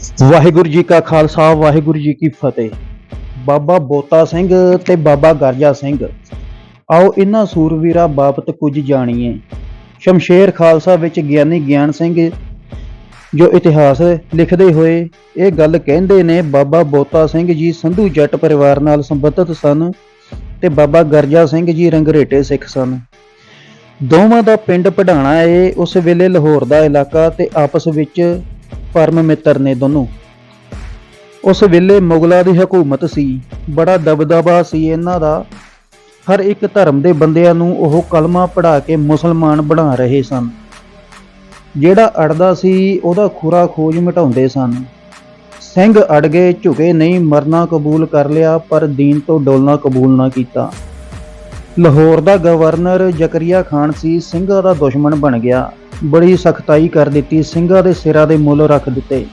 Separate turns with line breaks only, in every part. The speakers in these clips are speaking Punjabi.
ਵਾਹਿਗੁਰੂ ਜੀ ਕਾ ਖਾਲਸਾ, ਵਾਹਿਗੁਰੂ ਜੀ ਕੀ ਫਤਿਹ। ਬਾਬਾ ਬੋਤਾ ਸਿੰਘ ਤੇ ਬਾਬਾ ਗਰਜਾ ਸਿੰਘ। ਆਓ ਇਹਨਾਂ ਸੂਰਵੀਰਾਂ ਬਾਬਤ ਕੁਝ ਜਾਣੀਏ। ਸ਼ਮਸ਼ੇਰ ਖਾਲਸਾ ਵਿੱਚ ਗਿਆਨੀ ਗਿਆਨ ਸਿੰਘ ਜੋ ਇਤਿਹਾਸ ਲਿਖਦੇ ਹੋਏ ਇਹ ਗੱਲ ਕਹਿੰਦੇ ਨੇ, ਬਾਬਾ ਬੋਤਾ ਸਿੰਘ ਜੀ ਸੰਧੂ ਜੱਟ ਪਰਿਵਾਰ ਨਾਲ ਸੰਬੰਧਿਤ ਸਨ ਤੇ ਬਾਬਾ ਗਰਜਾ ਸਿੰਘ ਜੀ ਰੰਗਰੇਟੇ ਸਿੱਖ ਸਨ। ਦੋਵਾਂ ਦਾ ਪਿੰਡ ਪੜਾਣਾ ਏ, ਉਸ ਵੇਲੇ ਲਾਹੌਰ ਦਾ ਇਲਾਕਾ ਤੇ ਆਪਸ ਵਿੱਚ ਪਰਮ ਮਿੱਤਰ ਨੇ ਦੋਨੋਂ। ਉਸ ਵੇਲੇ ਮੁਗਲਾਂ ਦੀ ਹਕੂਮਤ ਸੀ, ਬੜਾ ਦਬਦਬਾ ਸੀ ਇਹਨਾਂ ਦਾ। ਹਰ ਇੱਕ ਧਰਮ ਦੇ ਬੰਦਿਆਂ ਨੂੰ ਉਹ ਕਲਮਾ ਪੜਾ ਕੇ ਮੁਸਲਮਾਨ ਬਣਾ ਰਹੇ ਸਨ। ਜਿਹੜਾ ਅੜਦਾ ਸੀ, ਉਹਦਾ ਖੁਰਾ ਖੋਜ ਮਿਟਾਉਂਦੇ ਸਨ। ਸਿੰਘ ਅੜ ਗਏ, ਝੁਕੇ ਨਹੀਂ, ਮਰਨਾ ਕਬੂਲ ਕਰ ਲਿਆ, ਪਰ ਦੀਨ ਤੋਂ ਡੋਲਣਾ ਕਬੂਲ ਨਾ ਕੀਤਾ। ਲਾਹੌਰ ਦਾ ਗਵਰਨਰ ਜ਼ਕਰੀਆ ਖਾਨ ਸੀ, ਸਿੰਘਾਂ ਦਾ ਦੁਸ਼ਮਣ ਬਣ ਗਿਆ। ਬੜੀ ਸਖਤਾਈ ਕਰ ਦਿੱਤੀ, ਸਿੰਘਾਂ ਦੇ ਸਿਰਾਂ ਦੇ ਮੁੱਲ ਰੱਖ ਦਿੱਤੇ।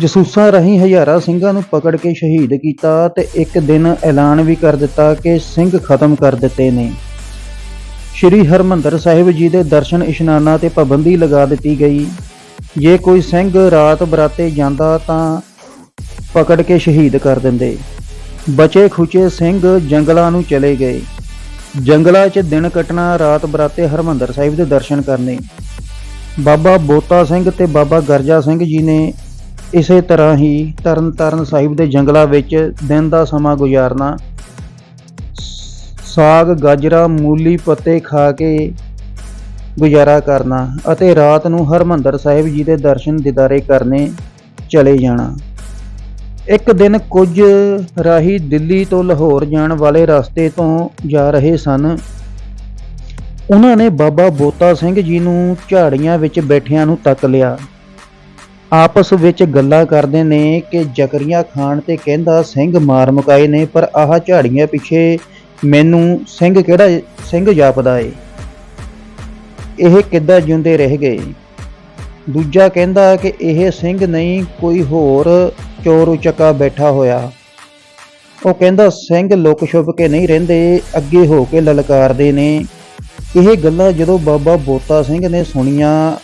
ਜਸੂਸਾਂ ਰਾਹੀਂ ਹਜ਼ਾਰਾਂ ਸਿੰਘਾਂ ਨੂੰ ਪਕੜ ਕੇ ਸ਼ਹੀਦ ਕੀਤਾ ਤੇ ਇੱਕ ਦਿਨ ਐਲਾਨ ਵੀ ਕਰ ਦਿੱਤਾ ਕਿ ਸਿੰਘ ਖਤਮ ਕਰ ਦਿੱਤੇ ਨੇ। ਸ਼੍ਰੀ ਹਰਮੰਦਰ ਸਾਹਿਬ ਜੀ ਦੇ ਦਰਸ਼ਨ ਇਸ਼ਨਾਨਾਂ ਤੇ ਪਾਬੰਦੀ ਲਗਾ ਦਿੱਤੀ ਗਈ। ਜੇ ਕੋਈ ਸਿੰਘ ਰਾਤ ਬਰਾਤੇ ਜਾਂਦਾ ਤਾਂ ਪਕੜ ਕੇ ਸ਼ਹੀਦ ਕਰ ਦਿੰਦੇ। ਬਚੇ ਖੁਚੇ ਸਿੰਘ ਜੰਗਲਾਂ ਨੂੰ ਚਲੇ ਗਏ। ਜੰਗਲਾਂ 'ਚ ਦਿਨ ਕੱਟਣਾ, ਰਾਤ ਬਰਾਤੇ ਹਰਮੰਦਰ ਸਾਹਿਬ ਦੇ ਦਰਸ਼ਨ ਕਰਨੇ। ਬਾਬਾ ਬੋਤਾ ਸਿੰਘ ਤੇ ਬਾਬਾ ਗਰਜਾ ਸਿੰਘ ਜੀ ਨੇ ਇਸੇ ਤਰ੍ਹਾਂ ਹੀ ਤਰਨ ਤਾਰਨ ਸਾਹਿਬ ਦੇ ਜੰਗਲਾਂ ਵਿੱਚ ਦਿਨ ਦਾ ਸਮਾਂ ਗੁਜ਼ਾਰਨਾ। ਸਾਗ, ਗਾਜਰਾ, ਮੂਲੀ, ਪੱਤੇ ਖਾ ਕੇ ਗੁਜ਼ਾਰਾ ਕਰਨਾ ਅਤੇ ਰਾਤ ਨੂੰ ਹਰਮੰਦਰ ਸਾਹਿਬ ਜੀ ਦੇ ਦਰਸ਼ਨ ਦਿਦਾਰੇ ਕਰਨੇ, ਚਲੇ ਜਾਣਾ। ਇੱਕ ਦਿਨ ਕੁਝ ਰਾਹੀ ਦਿੱਲੀ ਤੋਂ ਲਾਹੌਰ ਜਾਣ ਵਾਲੇ ਰਸਤੇ ਤੋਂ ਜਾ ਰਹੇ ਸਨ। ਉਹਨਾਂ ਨੇ ਬਾਬਾ ਬੋਤਾ ਸਿੰਘ ਜੀ ਨੂੰ ਝਾੜੀਆਂ ਵਿੱਚ ਬੈਠਿਆਂ ਨੂੰ ਤੱਕ ਲਿਆ। ਆਪਸ ਵਿੱਚ ਗੱਲਾਂ ਕਰਦੇ ਨੇ ਕਿ ਜ਼ਕਰੀਆ ਖਾਨ ਤੇ ਕਹਿੰਦਾ, ਸਿੰਘ ਮਾਰ ਮੁਕਾਏ ਨੇ, ਪਰ ਆਹ ਝਾੜੀਆਂ ਪਿੱਛੇ ਮੈਨੂੰ ਸਿੰਘ ਕਿਹੜਾ, ਸਿੰਘ ਜਾਪਦਾ ਏ? ਇਹ ਕਿੱਦਾਂ ਜਿਉਂਦੇ ਰਹਿ ਗਏ? ਦੂਜਾ ਕਹਿੰਦਾ ਕਿ ਇਹ ਸਿੰਘ ਨਹੀਂ, ਕੋਈ ਹੋਰ ਚੋਰ ਉਚਕਾ ਬੈਠਾ ਹੋਇਆ। ਉਹ ਕਹਿੰਦਾ, ਸਿੰਘ ਲੁਕ ਛੁਪ ਕੇ ਨਹੀਂ ਰਹਿੰਦੇ, ਅੱਗੇ ਹੋ ਕੇ ਲਲਕਾਰਦੇ ਨੇ। ਇਹ ਗੱਲਾਂ ਜਦੋਂ ਬਾਬਾ ਬੋਤਾ ਸਿੰਘ ਨੇ ਸੁਣੀਆਂ,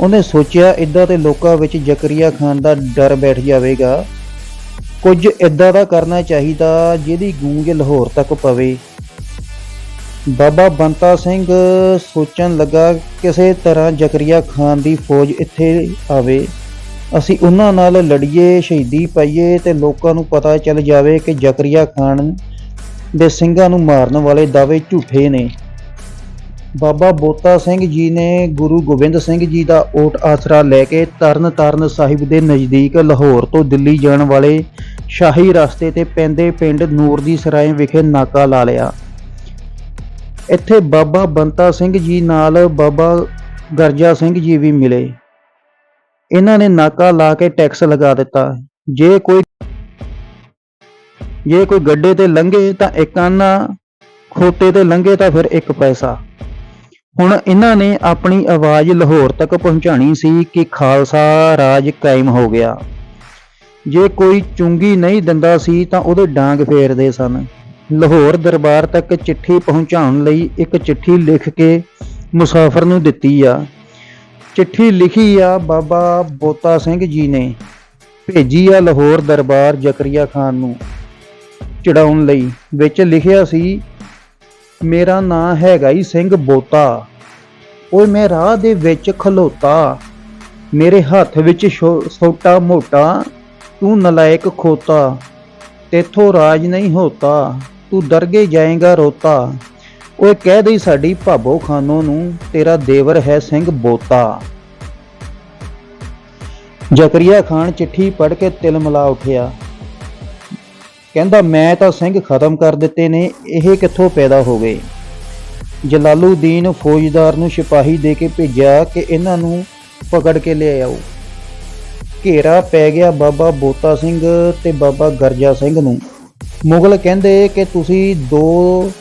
ਉਹਨੇ ਸੋਚਿਆ, ਇਦਾਂ ਤੇ ਲੋਕਾਂ ਵਿੱਚ ਜ਼ਕਰੀਆ ਖਾਨ ਦਾ ਡਰ ਬੈਠ ਜਾਵੇਗਾ। ਕੁਝ ਇਦਾਂ ਦਾ ਕਰਨਾ ਚਾਹੀਦਾ, ਜਿਹਦੀ ਗੂੰਜ ਲਾਹੌਰ ਤੱਕ ਪਵੇ। ਬਾਬਾ ਬੰਤਾ ਸਿੰਘ ਸੋਚਣ ਲੱਗਾ, ਕਿਸੇ ਤਰ੍ਹਾਂ ਜ਼ਕਰੀਆ ਖਾਨ ਦੀ ਫੌਜ ਇੱਥੇ ਆਵੇ। ਅਸੀਂ ਉਹਨਾਂ ਨਾਲ ਲੜੀਏ, ਸ਼ਹੀਦੀ ਪਾਈਏ ਤੇ ਲੋਕਾਂ ਨੂੰ ਪਤਾ ਚੱਲ ਜਾਵੇ ਕਿ ਜ਼ਕਰੀਆ ਖਾਨ ਦੇ ਸਿੰਘਾਂ ਨੂੰ ਮਾਰਨ ਵਾਲੇ ਦਾਅਵੇ ਝੂਠੇ ਨੇ। ਬਾਬਾ ਬੋਤਾ ਸਿੰਘ ਜੀ ਨੇ ਗੁਰੂ ਗੋਬਿੰਦ ਸਿੰਘ ਜੀ ਦਾ ਓਟ ਆਸਰਾ ਲੈ ਕੇ ਤਰਨ ਤਾਰਨ ਸਾਹਿਬ ਦੇ ਨਜ਼ਦੀਕ ਲਾਹੌਰ ਤੋਂ ਦਿੱਲੀ ਜਾਣ ਵਾਲੇ ਸ਼ਾਹੀ ਰਸਤੇ ਤੇ ਪੈਂਦੇ ਪਿੰਡ ਨੂਰ ਦੀ ਸਰਾਏ ਵਿਖੇ ਨਾਕਾ ਲਾ ਲਿਆ। ਇੱਥੇ ਬਾਬਾ ਬੰਤਾ ਸਿੰਘ ਜੀ ਨਾਲ ਬਾਬਾ ਗਰਜਾ ਸਿੰਘ ਜੀ ਵੀ ਮਿਲੇ। ਇਹਨਾਂ ਨੇ ਨਾਕਾ ਲਾ ਕੇ ਟੈਕਸ ਲਗਾ ਦਿੱਤਾ। ਜੇ ਕੋਈ ਜੇ ਕੋਈ ਗੱਡੇ ਤੇ ਲੰਘੇ ਤਾਂ ਇੱਕ ਆਨਾ, ਖੋਤੇ ਤੇ ਲੰਘੇ ਤਾਂ ਫਿਰ ਇੱਕ ਪੈਸਾ। ਹੁਣ ਇਹਨਾਂ ਨੇ ਆਪਣੀ ਆਵਾਜ਼ ਲਾਹੌਰ ਤੱਕ ਪਹੁੰਚਾਣੀ ਸੀ ਕਿ ਖਾਲਸਾ ਰਾਜ ਕਾਇਮ ਹੋ ਗਿਆ। ਜੇ ਕੋਈ ਚੁੰਗੀ ਨਹੀਂ ਦਿੰਦਾ ਸੀ ਤਾਂ ਉਹਦੇ ਡਾਂਗ ਫੇਰਦੇ ਸਨ। ਲਾਹੌਰ ਦਰਬਾਰ ਤੱਕ ਚਿੱਠੀ ਪਹੁੰਚਾਉਣ ਲਈ ਇੱਕ ਚਿੱਠੀ ਲਿਖ ਕੇ ਮੁਸਾਫਰ ਨੂੰ ਦਿੱਤੀ ਆ। ਚਿੱਠੀ ਲਿਖੀ ਆ ਬਾਬਾ ਬੋਤਾ ਸਿੰਘ ਜੀ ਨੇ। ਭੇਜੀ ਆ ਲਾਹੌਰ ਦਰਬਾਰ ਜ਼ਕਰੀਆ ਖਾਨ ਨੂੰ ਚੜਾਉਣ ਲਈ, ਵਿੱਚ ਲਿਖਿਆ ਸੀ, ਮੇਰਾ ਨਾਂ ਹੈਗਾ ਹੀ ਸਿੰਘ ਬੋਤਾ। ਓਏ ਮੈਂ ਰਾਹ ਦੇ ਵਿੱਚ ਖਲੋਤਾ। ਮੇਰੇ ਹੱਥ ਵਿੱਚ ਛੋ- ਛੋਟਾ ਮੋਟਾ ਤੂੰ ਨਲਾਇਕ ਖੋਤਾ। ਤੇਥੋਂ ਰਾਜ ਨਹੀਂ ਹੋਤਾ। ਤੂੰ ਦਰਗੇ ਜਾਏਗਾ ਰੋਤਾ। ਓਏ ਕਹਿ ਦਈ ਸਾਡੀ ਭਾਬੋ ਖਾਨੋ ਨੂੰ, ਤੇਰਾ ਦੇਵਰ ਹੈ ਸਿੰਘ ਬੋਤਾ। ਜ਼ਕਰੀਆ ਖਾਨ ਚਿੱਠੀ ਪੜ੍ਹ ਕੇ ਤਿਲ ਮਿਲਾ ਉੱਠਿਆ। ਕਹਿੰਦਾ, ਮੈਂ ਤਾਂ ਸਿੰਘ ਖਤਮ ਕਰ ਦਿੱਤੇ ਨੇ, ਇਹ ਕਿੱਥੋਂ ਪੈਦਾ ਹੋ ਗਏ? ਜਲਾਲੂਦੀਨ ਫੌਜਦਾਰ ਨੂੰ ਸਿਪਾਹੀ ਦੇ ਕੇ ਭੇਜਿਆ ਕਿ ਇਹਨਾਂ ਨੂੰ ਪਕੜ ਕੇ ਲੈ ਆਓ। ਘੇਰਾ ਪੈ ਗਿਆ ਬਾਬਾ ਬੋਤਾ ਸਿੰਘ ਤੇ ਬਾਬਾ ਗਰਜਾ ਸਿੰਘ ਨੂੰ। ਮੁਗਲ ਕਹਿੰਦੇ ਕਿ ਤੁਸੀਂ ਦੋ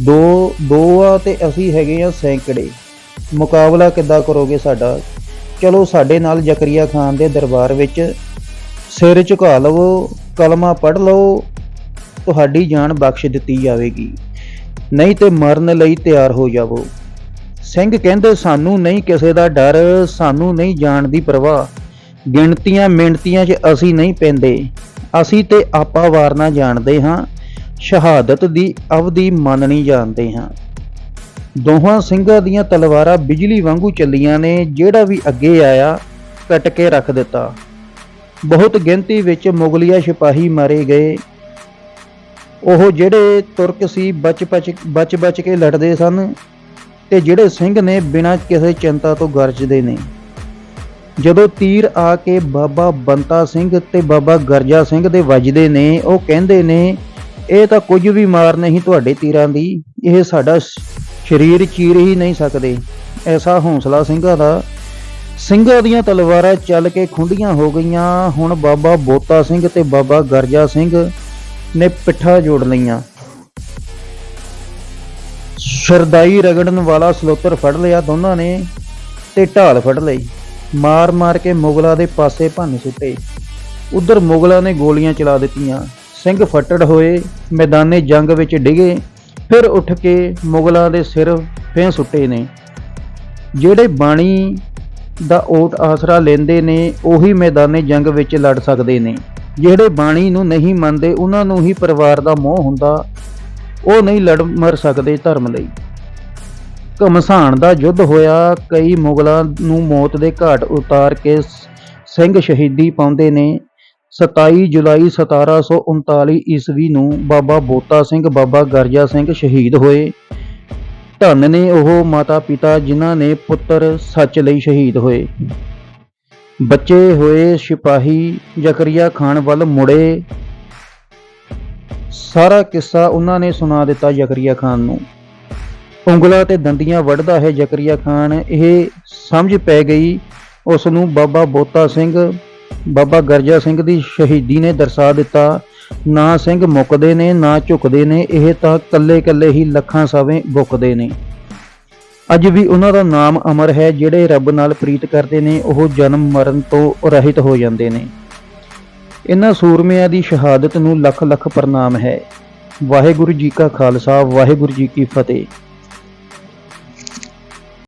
ਦੋ ਦੋ ਆ ਤੇ ਅਸੀਂ ਹੈਗੇ ਆ ਸੈਂਕੜੇ। ਮੁਕਾਬਲਾ ਕਿੱਦਾਂ ਕਰੋਗੇ ਸਾਡਾ? ਚਲੋ ਸਾਡੇ ਨਾਲ ਜ਼ਕਰੀਆ ਖਾਨ ਦੇ ਦਰਬਾਰ ਵਿੱਚ ਸਿਰ ਝੁਕਾ ਲਵੋ, ਕਲਮਾ ਪੜ੍ਹ ਲਓ ਤੁਹਾਡੀ ਜਾਨ ਬਖਸ਼ ਦਿੱਤੀ ਜਾਵੇਗੀ। ਨਹੀਂ ਤੇ ਮਰਨ ਲਈ ਤਿਆਰ ਹੋ ਜਾਵੋ। ਸਿੰਘ ਕਹਿੰਦੇ, ਸਾਨੂੰ ਨਹੀਂ ਕਿਸੇ ਦਾ ਡਰ, ਸਾਨੂੰ ਨਹੀਂ ਜਾਣ ਦੀ ਪਰਵਾਹ। ਗਿਣਤੀਆਂ ਮਿਣਤੀਆਂ 'ਚ ਅਸੀਂ ਨਹੀਂ ਪੈਂਦੇ। ਅਸੀਂ ਤੇ ਆਪਾ ਵਾਰਨਾ ਜਾਣਦੇ ਹਾਂ। ਸ਼ਹਾਦਤ ਦੀ ਅਵਧੀ ਮੰਨਣੀ ਜਾਣਦੇ ਹਾਂ। ਦੋਹਾਂ ਸਿੰਘਾਂ ਦੀਆਂ ਤਲਵਾਰਾਂ ਬਿਜਲੀ ਵਾਂਗੂ ਚੱਲੀਆਂ ਨੇ, ਜਿਹੜਾ ਵੀ ਅੱਗੇ ਆਇਆ ਕੱਟ ਕੇ ਰੱਖ ਦਿੱਤਾ। ਬਹੁਤ ਗਿਣਤੀ ਵਿੱਚ ਮੁਗਲਿਆ ਸਿਪਾਹੀ ਮਾਰੇ ਗਏ। ਉਹ ਜਿਹੜੇ ਤੁਰਕ ਸੀ ਬਚ ਬਚ ਬਚ ਬਚ ਕੇ ਲੜਦੇ ਸਨ ਤੇ ਜਿਹੜੇ ਸਿੰਘ ਨੇ ਬਿਨਾਂ ਕਿਸੇ ਚਿੰਤਾ ਤੋਂ ਗਰਜਦੇ ਨੇ। ਜਦੋਂ ਤੀਰ ਆ ਕੇ ਬਾਬਾ ਬੰਤਾ ਸਿੰਘ ਤੇ ਬਾਬਾ ਗਰਜਾ ਸਿੰਘ ਦੇ ਵੱਜਦੇ ਨੇ, ਉਹ ਕਹਿੰਦੇ ਨੇ ਇਹ ਤਾਂ ਕੁਝ ਵੀ ਮਾਰ ਨਹੀਂ ਤੁਹਾਡੇ ਤੀਰਾਂ ਦੀ। ਇਹ ਸਾਡਾ ਸਰੀਰ ਚੀਰ ਹੀ ਨਹੀਂ ਸਕਦੇ। ਐਸਾ ਹੌਸਲਾ ਸਿੰਘਾਂ ਦਾ। ਸਿੰਘਾਂ ਦੀਆਂ ਤਲਵਾਰਾਂ ਚੱਲ ਕੇ ਖੁੰਡੀਆਂ ਹੋ ਗਈਆਂ। ਹੁਣ ਬਾਬਾ ਬੋਤਾ ਸਿੰਘ ਤੇ ਬਾਬਾ ਗਰਜਾ ਸਿੰਘ ਨੇ ਪਿੱਠਾ ਜੋੜ ਲਈਆਂ। ਸ਼ਰਦਾਈ ਰਗੜਨ ਵਾਲਾ ਸਲੋਤਰ ਫੜ ਲਿਆ ਦੋਨਾਂ ਨੇ ਤੇ ਢਾਲ ਫੜ ਲਈ। ਮਾਰ-ਮਾਰ ਕੇ ਮੁਗਲਾਂ ਦੇ ਪਾਸੇ ਭੰਨ ਸੁੱਟੇ। ਉਧਰ ਮੁਗਲਾਂ ਨੇ ਗੋਲੀਆਂ ਚਲਾ ਦਿੱਤੀਆਂ। ਸਿੰਘ ਫੱਟੜ ਹੋਏ, ਮੈਦਾਨੇ ਜੰਗ ਵਿੱਚ ਡਿਗੇ, ਫਿਰ ਉੱਠ ਕੇ ਮੁਗਲਾਂ ਦੇ ਸਿਰ ਫੇਂ ਸੁੱਟੇ ਨੇ। ਜਿਹੜੇ ਬਾਣੀ ਦਾ ਓਟ ਆਸਰਾ ਲੈਂਦੇ ਨੇ, ਉਹੀ ਮੈਦਾਨੇ ਜੰਗ ਵਿੱਚ ਲੜ ਸਕਦੇ ਨੇ। ਜਿਹੜੇ ਬਾਣੀ ਨੂੰ ਨਹੀਂ ਮੰਨਦੇ, ਉਹਨਾਂ ਨੂੰ ਹੀ ਪਰਿਵਾਰ ਦਾ ਮੋਹ ਹੁੰਦਾ। ਉਹ ਨਹੀਂ ਲੜ ਮਰ ਸਕਦੇ ਧਰਮ ਲਈ। ਘਮਸਾਣ ਦਾ ਯੁੱਧ ਹੋਇਆ, ਕਈ ਮੁਗਲਾਂ ਨੂੰ ਮੌਤ ਦੇ ਘਾਟ ਉਤਾਰ ਕੇ ਸ- ਸਿੰਘ ਸ਼ਹੀਦੀ ਪਾਉਂਦੇ ਨੇ। 27 ਜੁਲਾਈ 1739 ਈਸਵੀ ਨੂੰ ਬਾਬਾ ਬੋਤਾ ਸਿੰਘ, ਬਾਬਾ ਗਰਜਾ ਸਿੰਘ ਸ਼ਹੀਦ ਹੋਏ। ਧੰਨ ਨੇ ਉਹ ਮਾਤਾ ਪਿਤਾ ਜਿਨ੍ਹਾਂ ਨੇ ਪੁੱਤਰ ਸੱਚ ਲਈ ਸ਼ਹੀਦ ਹੋਏ। ਬੱਚੇ ਹੋਏ ਸਿਪਾਹੀ ਜ਼ਕਰੀਆ ਖਾਨ ਵੱਲ ਮੁੜੇ। ਸਾਰਾ ਕਿੱਸਾ ਉਹਨਾਂ ਨੇ ਸੁਣਾ ਦਿੱਤਾ ਜ਼ਕਰੀਆ ਖਾਨ ਨੂੰ। ਉਂਗਲਾਂ ਤੇ ਦੰਦੀਆਂ ਵੱਢਦਾ ਹੈ ਜ਼ਕਰੀਆ ਖਾਨ। ਇਹ ਸਮਝ ਪੈ ਗਈ ਉਸ ਨੂੰ ਬਾਬਾ ਬੋਤਾ ਸਿੰਘ ਬਾਬਾ ਗਰਜਾ ਸਿੰਘ ਦੀ ਸ਼ਹੀਦੀ ਨੇ ਦਰਸਾ ਦਿੱਤਾ। ਨਾ ਸਿੰਘ ਮੁੱਕਦੇ ਨੇ, ਨਾ ਝੁਕਦੇ ਨੇ, ਇਹ ਤਾਂ ਕੱਲੇ-ਕੱਲੇ ਹੀ ਲੱਖਾਂ ਸਾਵੇਂ ਬੁੱਕਦੇ ਨੇ। ਅੱਜ ਵੀ ਉਹਨਾਂ ਦਾ ਨਾਮ ਅਮਰ ਹੈ, ਜਿਹੜੇ ਰੱਬ ਨਾਲ ਪ੍ਰੀਤ ਕਰਦੇ ਨੇ, ਉਹ ਜਨਮ ਮਰਨ ਤੋਂ ਰਹਿਤ ਹੋ ਜਾਂਦੇ ਨੇ। ਇਹਨਾਂ ਸੂਰਮਿਆਂ ਦੀ ਸ਼ਹਾਦਤ ਨੂੰ ਲੱਖ ਲੱਖ ਪ੍ਰਣਾਮ ਹੈ। ਵਾਹਿਗੁਰੂ ਜੀ ਕਾ ਖਾਲਸਾ, ਵਾਹਿਗੁਰੂ ਜੀ ਕੀ ਫਤਿਹ।